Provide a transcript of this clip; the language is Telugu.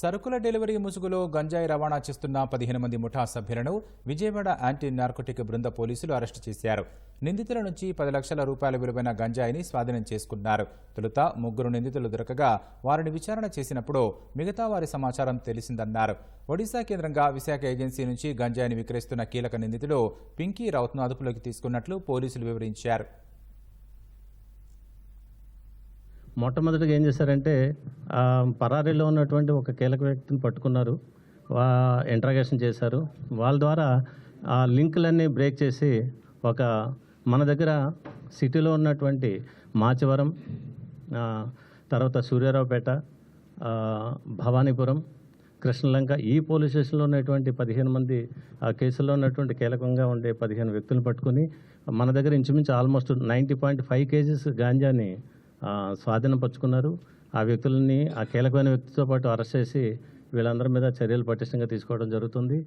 సరుకుల డెలివరీ ముసుగులో గంజాయి రవాణా చేస్తున్న పదిహేను మంది ముఠా సభ్యులను విజయవాడ యాంటీ నార్కోటిక్ బృంద పోలీసులు అరెస్టు చేశారు. నిందితుల నుంచి పది లక్షల రూపాయల విలువైన గంజాయిని స్వాధీనం చేసుకున్నారు. తొలుత ముగ్గురు నిందితులు దొరకగా వారిని విచారణ చేసినప్పుడు మిగతా వారి సమాచారం తెలిసిందన్నారు. ఒడిశా కేంద్రంగా విశాఖ ఏజెన్సీ నుంచి గంజాయిని విక్రయిస్తున్న కీలక నిందితుడు పింకీ రౌత్ను అదుపులోకి తీసుకున్నట్లు పోలీసులు వివరించారు. మొట్టమొదటిగా ఏం చేశారంటే పరారీలో ఉన్నటువంటి ఒక కీలక వ్యక్తిని పట్టుకున్నారు. వా ఇంట్రాగేషన్ చేశారు. వాళ్ళ ద్వారా ఆ లింకులన్నీ బ్రేక్ చేసి ఒక మన దగ్గర సిటీలో ఉన్నటువంటి మాచవరం తర్వాత సూర్యారావుపేట భవానీపురం కృష్ణలంక ఈ పోలీస్ స్టేషన్లో ఉన్నటువంటి పదిహేను మంది ఆ కేసుల్లో ఉన్నటువంటి కీలకంగా ఉండే పదిహేను వ్యక్తులను పట్టుకుని మన దగ్గర ఇంచుమించు almost ninety point five KGs గాంజాని స్వాధీనపరుచుకున్నారు ఆ వ్యక్తులని ఆ కీలకమైన వ్యక్తితో పాటు అరెస్ట్ చేసి వీళ్ళందరి మీద చర్యలు పటిష్టంగా తీసుకోవడం జరుగుతుంది.